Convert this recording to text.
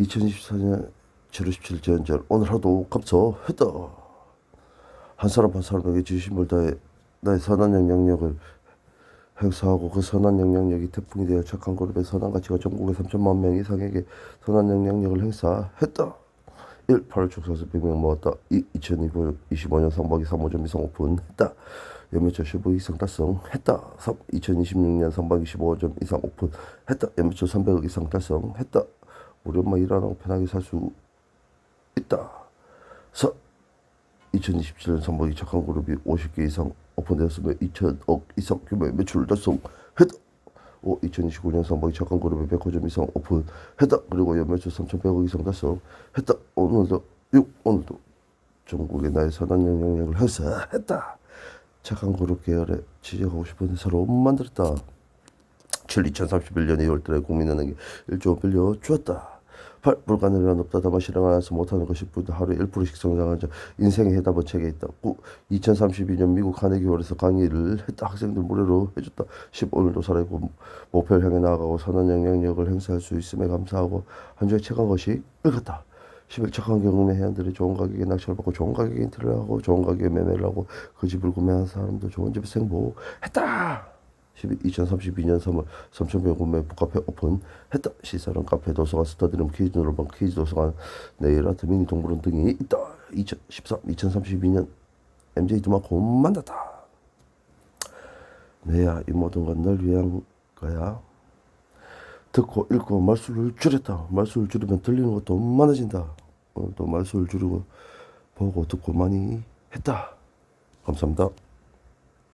2024년 7월 17일 전절 오늘 하루 감사했다. 한 사람 한 사람에게 지심을 다해 나의 선한 영향력을 행사하고 그 선한 영향력이 태풍이 되어 착한 그룹의 선한 가치가 전국의 3천만 명 이상에게 선한 영향력을 행사했다. 1. 8월 축사서 100명 모았다. 2. 2025년 상반기 3호점 이상 오픈했다. 연매출 15 이상 달성했다. 3. 2026년 상반기 15점 이상 오픈했다. 연매출 300억 이상 달성했다. 우리 엄마 일 안 하고 편하게 살 수 있다. 4. 2027년 상반기 착한 그룹이 50개 이상 오픈되었으며 2천억 이상 규모의 매출을 달성했다. 5. 2029년 상반기 착한 그룹이 100호점 이상 오픈했다. 그리고 연매출 3,100억 이상 달성했다. 오늘도 6. 오늘도 전국에 나의 선한 영향력을 행사했다. 착한 그룹 계열에 취직하고 싶은 회사로 만들었다. 7. 2031년 2월달에 국민은행에 1조 원 빌려 주었다. 8. 불가능한 없다. 다만 실행 안 해서 못하는 것이 뿐 하루에 1%씩 성장한 자 인생의 해답은 책에 있다. 9. 2032년 미국 카네기 홀에서 강의를 했다. 학생들 무료로 해줬다. 10. 오늘도 살아있고 목표를 향해 나아가고 선한 영향력을 행사할 수 있음에 감사하고 한 주에 책한 것이 읽었다. 11. 착한 경험의 회원들이 좋은 가격에 낚시를 받고 좋은 가격에 인트를 하고 좋은 가격에 매매를 하고 그 집을 구매한 사람도 좋은 집에서 행복했다. 12. 2032년 3월 3,000명 구매 북카페 오픈 했다. 시설은 카페, 도서관, 스터디룸, 퀴즈 노르방, 퀴즈 도서관, 네일 아트, 미니 동물원 등이 있다. 2013, 2032년 MJ 두마코 만났다. 내야 이 모든 건 널 위한 거야. 듣고 읽고 말수를 줄였다. 말수를 줄이면 들리는 것도 많아진다. 오늘도 말수를 줄이고 보고 듣고 많이 했다. 감사합니다.